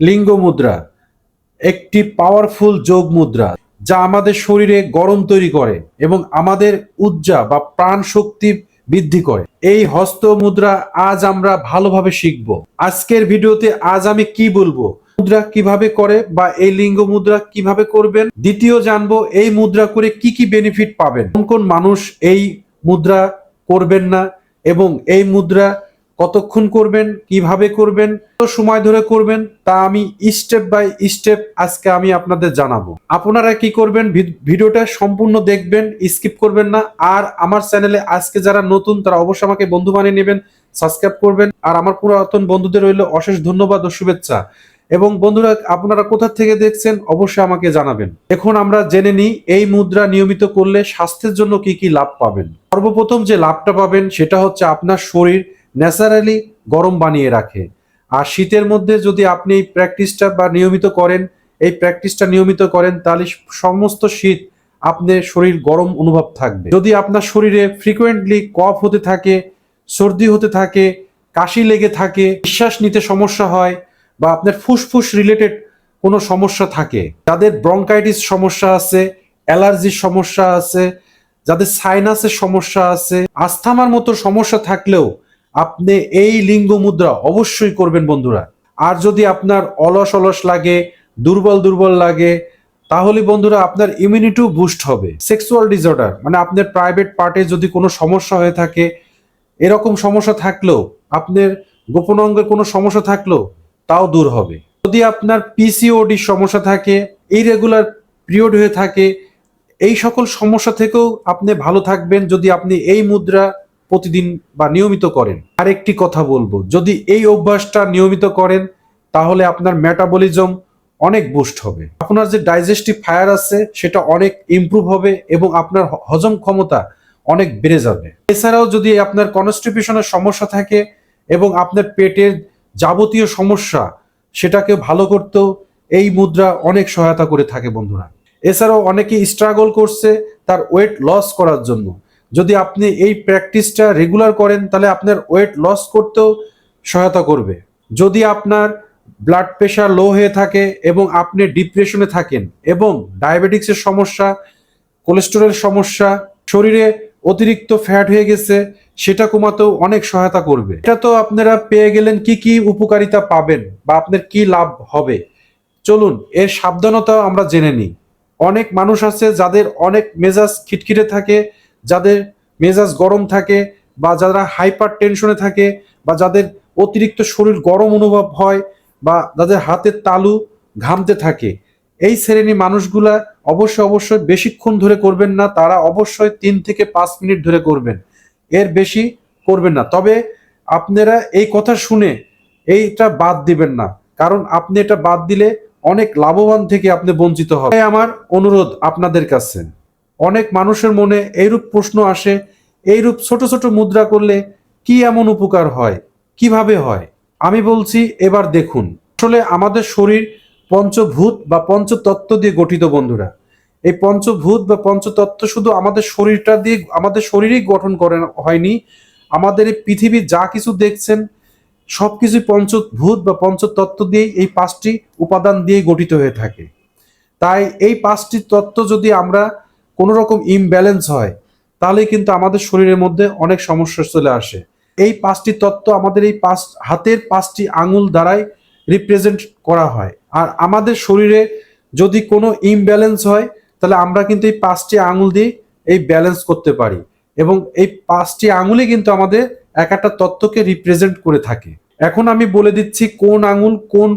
লিঙ্গ মুদ্রা, একটি পাওয়ারফুল যোগ মুদ্রা যা আমাদের শরীরে গরম তৈরি করে এবং আমাদের উজ্জা বা প্রাণ শক্তি বৃদ্ধি করে। এই হস্ত মুদ্রা আজ আমরা ভালোভাবে শিখব। আজকের ভিডিওতে আজ আমি কি বলব? মুদ্রা কীভাবে করে বা এই লিঙ্গ মুদ্রা কীভাবে করবেন? দ্বিতীয় জানব এই মুদ্রা করে কি কি বেনিফিট পাবেন? কোন কোন মানুষ এই মুদ্রা করবেন না এবং এই মুদ্রা কতক্ষণ করবেন, কীভাবে করবেন, কত সময় ধরে করবেন, তা আমি স্টেপ বাই স্টেপ আজকে আমি আপনাদের জানাব। আপনারা কি করবেন ভিডিওটা সম্পূর্ণ দেখবেন স্কিপ করবেন না, আর আমার চ্যানেলে আজকে যারা নতুন, তারা অবশ্যই আমাকে বন্ধু বানিয়ে নেবেন সাবস্ক্রাইব করবেন, আর আমার পুরাতন বন্ধুদের রইল অশেষ ধন্যবাদ ও শুভেচ্ছা। এবং বন্ধুরা, আপনারা কোথা থেকে দেখছেন, অবশ্যই আমাকে জানাবেন। এখন আমরা জেনে নিই, এই মুদ্রা নিয়মিত করলে স্বাস্থ্যের জন্য কি কি লাভ পাবেন। সর্বপ্রথম যে লাভটা পাবেন, সেটা হচ্ছে আপনার শরীর ন্যাচারালি গরম বানিয়ে রাখে। আর শীতের মধ্যে যদি আপনি এই প্র্যাকটিসটা বা নিয়মিত করেন, এই প্র্যাকটিসটা নিয়মিত করেন, তাহলে সমস্ত শীত আপনার শরীর গরম অনুভব থাকবে। যদি আপনার শরীরে ফ্রিকোয়েন্টলি কফ হতে থাকে, সর্দি হতে থাকে, কাশি লেগে থাকে, নিঃশ্বাস নিতে সমস্যা হয়, বা আপনার ফুসফুস রিলেটেড কোনো সমস্যা থাকে, যাদের ব্রঙ্কাইটিস সমস্যা আছে অ্যালার্জির সমস্যা আছে, যাদের সাইনাসের সমস্যা আছে, আস্থামার মতো সমস্যা থাকলেও আপনি এই লিঙ্গ মুদ্রা অবশ্যই করবেন বন্ধুরা। আর যদি আপনার অলস অলস লাগে, দুর্বল দুর্বল লাগে, তাহলে বন্ধুরা আপনার ইমিউনিটিও বুস্ট হবে। সেক্সুয়াল ডিসঅর্ডার মানে আপনার প্রাইভেট পার্টে যদি কোনো সমস্যা হয়ে থাকে, এরকম সমস্যা থাকলেও, আপনার গোপন অঙ্গের কোনো সমস্যা থাকলেও, তাও দূর হবে। যদি আপনার পিসিওডি সমস্যা থাকে ইরেগুলার পিরিয়ড হয়ে থাকে, এই সকল সমস্যা থেকেও আপনি ভালো থাকবেন। যদি আপনি এই মুদ্রা প্রতিদিন বা নিয়মিত করেন। আরেকটি কথা বলব, যদি এই অভ্যাসটা নিয়মিত করেন, তাহলে আপনার মেটাবলিজম অনেক বুস্ট হবে। আপনার যে ডাইজেস্টিভ ফায়ার আছে, সেটা অনেক ইমপ্রুভ হবে এবং আপনার হজম ক্ষমতা অনেক বেড়ে যাবে। এছাড়াও যদি আপনার কনস্টিপেশনের সমস্যা থাকে এবং আপনার পেটের যাবতীয় সমস্যা, সেটাকে ভালো করতেও এই মুদ্রা অনেক সহায়তা করে থাকে বন্ধুরা। এছাড়াও অনেকেই স্ট্রাগল করছে তার ওয়েট লস করার জন্য। যদি আপনি এই প্র্যাকটিসটা রেগুলার করেন, তাহলে আপনার ওয়েট লস করতেও সহায়তা করবে। যদি আপনার ব্লাড প্রেশার লো হয়ে থাকে এবং আপনি ডিপ্রেশনে থাকেন এবং ডায়াবেটিক্সের সমস্যা কোলেস্টেরলের সমস্যা, শরীরে অতিরিক্ত ফ্যাট হয়ে গেছে, সেটা কমাতেও অনেক সহায়তা করবে। এটা তো আপনারা পেয়ে গেলেন কি কি উপকারিতা পাবেন বা আপনার কি লাভ হবে। চলুন, এর সাবধানতা আমরা জেনে নিই। অনেক মানুষ আছে যাদের অনেক মেজাজ খিটখিটে থাকে যাদের মেজাজ গরম থাকে বা যারা হাইপার টেনশনে থাকে বা যাদের অতিরিক্ত শরীর গরম অনুভব হয় বা যাদের হাতের তালু ঘামতে থাকে, এই শ্রেণির মানুষগুলা অবশ্যই অবশ্যই বেশিক্ষণ ধরে করবেন না, তারা অবশ্যই তিন থেকে পাঁচ মিনিট ধরে করবেন। এর বেশি করবেন না। তবে আপনারা এই কথা শুনে এইটা বাদ দিবেন না। কারণ আপনি এটা বাদ দিলে অনেক লাভবান থেকে আপনি বঞ্চিত হবে আমার অনুরোধ আপনাদের কাছে। অনেক মানুষের মনে এইরূপ প্রশ্ন আসে, এইরূপ ছোট ছোট মুদ্রা করলে কি এমন উপকার হয়? কীভাবে হয়? আমি বলছি, এবার দেখুন। আসলে আমাদের শরীর পঞ্চভূত বা পঞ্চতত্ত্ব দিয়ে গঠিত বন্ধুরা। এই পঞ্চভূত বা পঞ্চতত্ত্ব শুধু আমাদের শরীরটা দিয়ে, আমাদের শরীরই গঠন করে হয়নি। আমাদের এই পৃথিবী যা কিছু দেখছেন সবকিছু পঞ্চভূত বা পঞ্চতত্ত্ব দিয়েই এই পাঁচটি উপাদান দিয়ে গঠিত হয়ে থাকে। তাই এই পাঁচটি তত্ত্ব যদি আমরা কোনো রকম ইমব্যালেন্স হয় তাহলে কিন্তু আমাদের শরীরের মধ্যে অনেক সমস্যা চলে আসে। এই পাঁচটি তত্ত্ব আমাদের এই পাঁচ, হাতের পাঁচটি আঙুল দ্বারাই রিপ্রেজেন্ট করা হয়। আর আমাদের শরীরে যদি কোনো ইমব্যালেন্স হয়, তাহলে আমরা কিন্তু এই পাঁচটি আঙুল দিয়ে এই ব্যালেন্স করতে পারি। এবং এই পাঁচটি আঙুলই কিন্তু আমাদের এক একটা তত্ত্বকে রিপ্রেজেন্ট করে থাকে। এখন আমি বলে দিচ্ছি কোন আঙুল কোন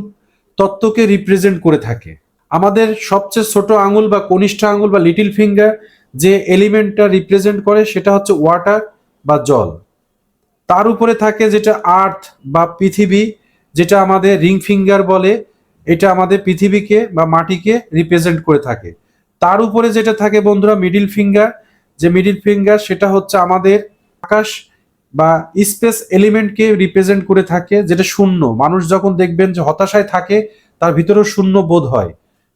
তত্ত্বকে রিপ্রেজেন্ট করে থাকে। আমাদের সবচেয়ে ছোট আঙুল বা কনিষ্ঠ আঙুল বা লিটিল ফিঙ্গার যে এলিমেন্টটা রিপ্রেজেন্ট করে, সেটা হচ্ছে ওয়াটার বা জল। তার উপরে থাকে যেটা আর্থ বা পৃথিবী, যেটা আমাদের রিং ফিঙ্গার বলে, এটা আমাদের পৃথিবীকে বা মাটিকে রিপ্রেজেন্ট করে থাকে। তার উপরে যেটা থাকে বন্ধুরা, মিডিল ফিঙ্গার, যে মিডিল ফিঙ্গার সেটা হচ্ছে আমাদের আকাশ বা স্পেস এলিমেন্টকে রিপ্রেজেন্ট করে থাকে, যেটা শূন্য। মানুষ যখন দেখবেন যে হতাশায় থাকে, তার ভিতরেও শূন্য বোধ হয়।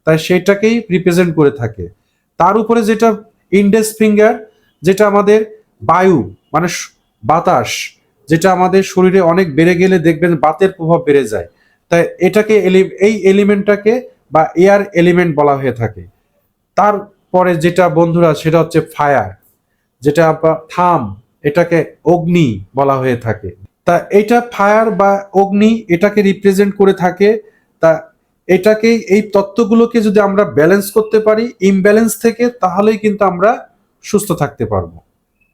তাই সেটাকেই রিপ্রেজেন্ট করে থাকে। তার উপরে যেটা ইন্ডেক্স ফিঙ্গার যেটা আমাদের বায়ু মানে বাতাস, যেটা আমাদের শরীরে অনেক বেড়ে গেলে দেখবেন বাতের প্রভাব বেড়ে যায়। তাই এটাকে এই এলিমেন্টটাকে বা এয়ার এলিমেন্ট বলা হয়ে থাকে। তারপরে যেটা বন্ধুরা, সেটা হচ্ছে ফায়ার যেটা থাম, এটাকে অগ্নি বলা হয়ে থাকে। তা এটা ফায়ার বা অগ্নি এটাকে রিপ্রেজেন্ট করে থাকে। তা এটাকে, এই তত্ত্বগুলোকে যদি আমরা ব্যালেন্স করতে পারি ইমব্যালেন্স থেকে, তাহলেই কিন্তু আমরা সুস্থ থাকতে পারব।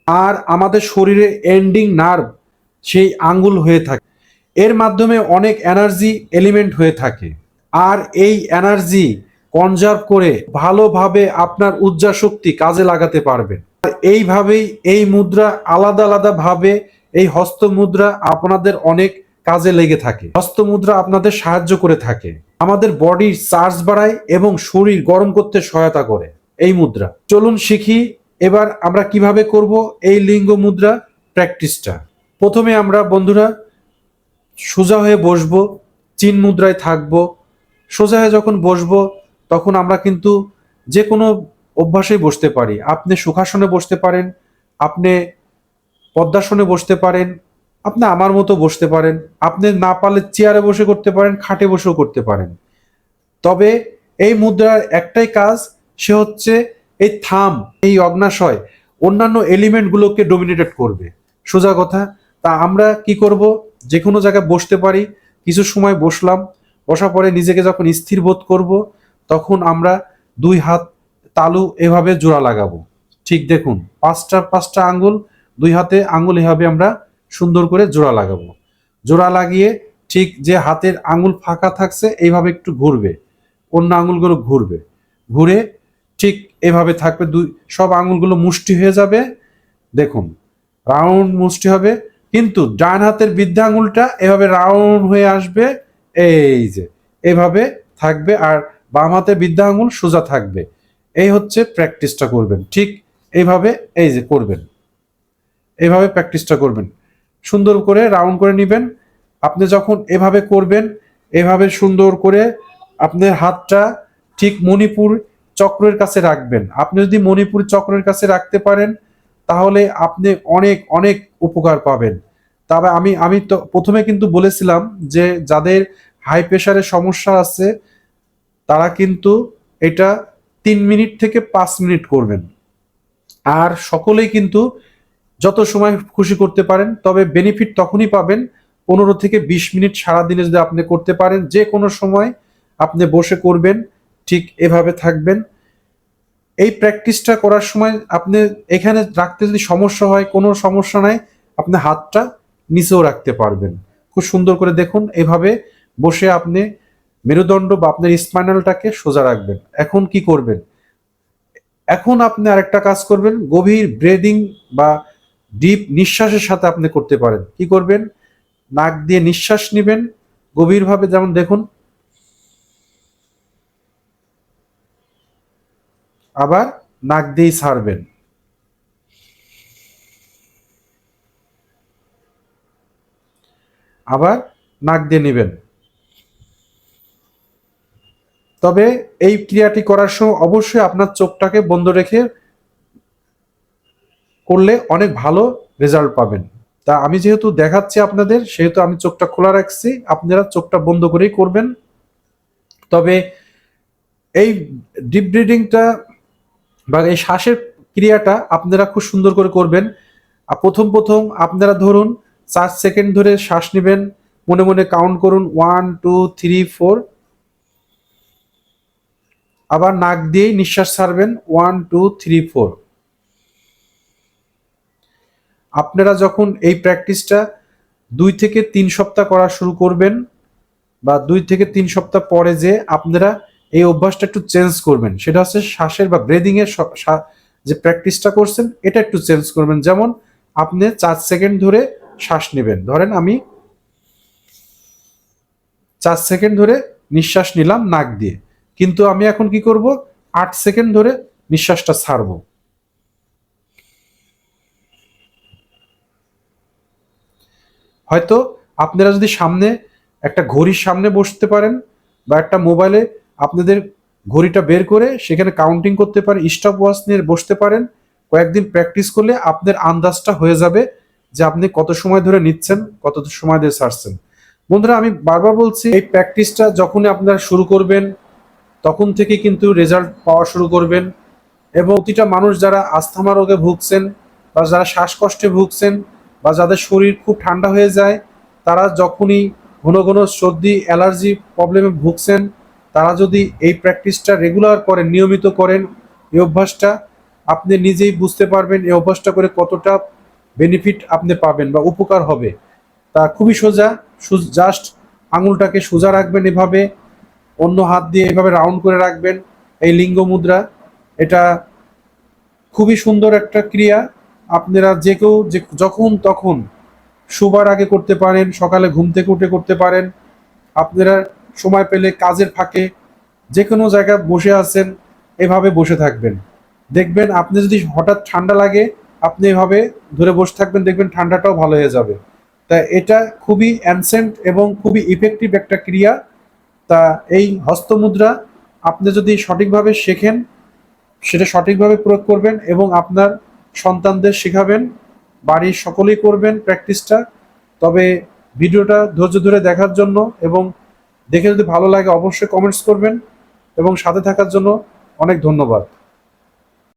আর আমাদের শরীরে এন্ডিং নার্ভ সেই আঙ্গুল হয়ে থাকে। এর মাধ্যমে অনেক এনার্জি এলিমেন্ট হয়ে থাকে। আর এই এনার্জি কনজার্ভ করে ভালোভাবে আপনার উর্জা শক্তি কাজে লাগাতে পারবেন। আর এইভাবেই এই মুদ্রা আলাদা আলাদা ভাবে এই হস্ত মুদ্রা আপনাদের অনেক কাজে লেগে থাকে। হস্ত মুদ্রা আপনাদের সাহায্য করে থাকে। আমাদের বডির চার্জ বাড়ায় এবং শরীর গরম করতে সহায়তা করে। এই মুদ্রা। চলুন শিখি, এবার আমরা কীভাবে করব এই লিঙ্গ মুদ্রা প্র্যাকটিসটা। প্রথমে আমরা, বন্ধুরা, সোজা হয়ে বসবো, চিন মুদ্রায় থাকব। সোজা হয়ে যখন বসবো, তখন আমরা কিন্তু যে কোনো অভ্যাসেই বসতে পারি। আপনি সুখাসনে বসতে পারেন, আপনি পদ্মাসনে বসতে পারেন আপনি আমার মতো বসতে পারেন। আপনি না পারলে চেয়ারে বসে করতে পারেন, খাটে বসেও করতে পারেন। তবে এই মুদ্রার একটাই কাজ, সে হচ্ছে এই থাম, এই অগ্নাশয়, অন্যান্য এলিমেন্টগুলোকে ডোমিনেটেড করবে। সোজা কথা, তা আমরা কি করব? যে কোনো জায়গায় বসতে পারি, কিছু সময় বসলাম বসা পরে নিজেকে যখন স্থির বোধ করব, তখন আমরা দুই হাত তালু এভাবে জোড়া লাগাবো। ঠিক দেখুন, পাঁচটা পাঁচটা আঙ্গুল, দুই হাতে আঙ্গুল এভাবে আমরা সুন্দর করে জোড়া লাগাবো। জোড়া লাগিয়ে ঠিক যে হাতের আঙুল ফাঁকা থাকছে, এইভাবে একটু ঘুরবে। অন্য আঙুলগুলো ঘুরবে। ঘুরে ঠিক এভাবে থাকবে দুই, সব আঙুলগুলো মুষ্টি হয়ে যাবে। দেখুন, রাউন্ড মুষ্টি হবে। কিন্তু ডান হাতের বৃদ্ধা আঙুলটা এভাবে রাউন্ড হয়ে আসবে, এই যে, এভাবে থাকবে। আর বাম হাতে বৃদ্ধা আঙুল সোজা থাকবে। এই হচ্ছে প্র্যাকটিসটা করবেন। ঠিক এইভাবে এই যে, করবেন। এইভাবে প্র্যাকটিসটা করবেন। সুন্দর করে রাউন্ড করে নেবেন। আপনি যখন এভাবে করবেন, এভাবে সুন্দর করে আপনার হাতটা ঠিক মণিপুর চক্রের কাছে রাখবেন। আপনি যদি মণিপুর চক্রের কাছে রাখতে পারেন, তাহলে আপনি অনেক অনেক উপকার পাবেন। তবে আমি আমি তো প্রথমে কিন্তু বলেছিলাম যে যাদের হাই প্রেশারের সমস্যা আছে, তারা কিন্তু এটা তিন মিনিট থেকে পাঁচ মিনিট করবেন। আর সকলেই কিন্তু যত সময় খুশি করতে পারেন, তবে বেনিফিট তখনই পাবেন পনেরো থেকে বিশ মিনিট সারাদিনে যদি আপনি করতে পারেন। যে কোনো সময় আপনি বসে করবেন, ঠিক এভাবে থাকবেন। এই প্র্যাকটিসটা করার সময় আপনি এখানে রাখতে যদি সমস্যা হয়, কোনো সমস্যা নাই, আপনি হাতটা নিচেও রাখতে পারবেন। খুব সুন্দর করে দেখুন, এভাবে বসে আপনি মেরুদণ্ড বা আপনার স্পাইনালটাকে সোজা রাখবেন। এখন কি করবেন? এখন আপনি আরেকটা কাজ করবেন, গভীর ব্রেদিং বা ডিপ নিঃশ্বাসের সাথে আপনি করতে পারেন। কি করবেন? নাক দিয়ে নিঃশ্বাস নেবেন। গভীরভাবে যেমন দেখুন। আবার নাক দিয়েই ছাড়বেন। আবার নাক দিয়ে নেবেন। তবে এই ক্রিয়াটি করার সময় অবশ্যই আপনার চোখটাকে বন্ধ রেখে করলে অনেক ভালো রেজাল্ট পাবেন। তা আমি যেহেতু দেখাচ্ছি আপনাদের, সেহেতু আমি চোখটা খোলা রাখছি। আপনারা চোখটা বন্ধ করেই করবেন। তবে এই ডিপ ব্রিডিংটা বা এই শ্বাসের ক্রিয়াটা আপনারা খুব সুন্দর করে করবেন। আর প্রথম প্রথম আপনারা ধরুন চার সেকেন্ড ধরে শ্বাস নেবেন, মনে মনে কাউন্ট করুন ওয়ান টু থ্রি ফোর আবার নাক দিয়েই নিঃশ্বাস ছাড়বেন ওয়ান টু থ্রি ফোর আপনারা যখন এই প্র্যাকটিসটা দুই থেকে তিন সপ্তাহ করা শুরু করবেন বা দুই থেকে তিন সপ্তাহ পরে যে আপনারা এই অভ্যাসটা একটু চেঞ্জ করবেন, সেটা হচ্ছে শ্বাসের বা ব্রেদিং এর যে প্র্যাকটিসটা করছেন, এটা একটু চেঞ্জ করবেন। যেমন আপনি চার সেকেন্ড ধরে শ্বাস নেবেন। ধরেন আমি চার সেকেন্ড ধরে নিঃশ্বাস নিলাম নাক দিয়ে। কিন্তু আমি এখন কি করব? আট সেকেন্ড ধরে নিঃশ্বাসটা ছাড়বো। হয়তো আপনারা যদি সামনে একটা ঘড়ির সামনে বসতে পারেন বা একটা মোবাইলে আপনাদের ঘড়িটা বের করে সেখানে কাউন্টিং করতে পারেন স্টপ ওয়াচ নিয়ে বসতে পারেন, কয়েকদিন প্র্যাকটিস করলে আপনার আন্দাজটা হয়ে যাবে যে আপনি কত সময় ধরে নিচ্ছেন, কত সময় ধরে সারছেন বন্ধুরা, আমি বারবার বলছি, এই প্র্যাকটিসটা যখনই আপনারা শুরু করবেন, তখন থেকে কিন্তু রেজাল্ট পাওয়া শুরু করবেন এবং প্রতিটা মানুষ যারা আস্থামা রোগে ভুগছেন বা যারা শ্বাসকষ্টে ভুগছেন বা যাদের শরীর খুব ঠান্ডা হয়ে যায়, তারা যখনই ঘন ঘন সর্দি, অ্যালার্জি প্রবলেমে ভুগছেন, তারা যদি এই প্র্যাকটিসটা রেগুলার করেন, নিয়মিত করেন, এই অভ্যাসটা আপনি নিজেই বুঝতে পারবেন, এই অভ্যাসটা করে কতটা বেনিফিট আপনি পাবেন বা উপকার হবে। তা খুবই সোজা জাস্ট আঙুলটাকে সোজা রাখবেন এভাবে, অন্য হাত দিয়ে এভাবে রাউন্ড করে রাখবেন। এই লিঙ্গ মুদ্রা, এটা খুবই সুন্দর একটা ক্রিয়া। আপনারা যে কেউ যে যখন তখন শোবার আগে করতে পারেন, সকালে ঘুম থেকে উঠে করতে পারেন। আপনারা সময় পেলে কাজের ফাঁকে যে কোনো জায়গায় বসে আছেন, এভাবে বসে থাকবেন। দেখবেন আপনি যদি হঠাৎ ঠান্ডা লাগে, আপনি এভাবে ধরে বসে থাকবেন, দেখবেন ঠান্ডাটাও ভালো হয়ে যাবে। তা এটা খুবই অ্যানসেন্ট এবং খুবই ইফেক্টিভ একটা ক্রিয়া। তা এই হস্তমুদ্রা আপনি যদি সঠিকভাবে শেখেন, সেটা সঠিকভাবে প্রয়োগ করবেন এবং আপনার সন্তানদের শেখাবেন, বাড়ির সকলেই করবেন প্র্যাকটিসটা তবে ভিডিওটা ধৈর্য ধরে দেখার জন্য এবং দেখে যদি ভালো লাগে অবশ্যই কমেন্টস করবেন এবং সাথে থাকার জন্য অনেক ধন্যবাদ।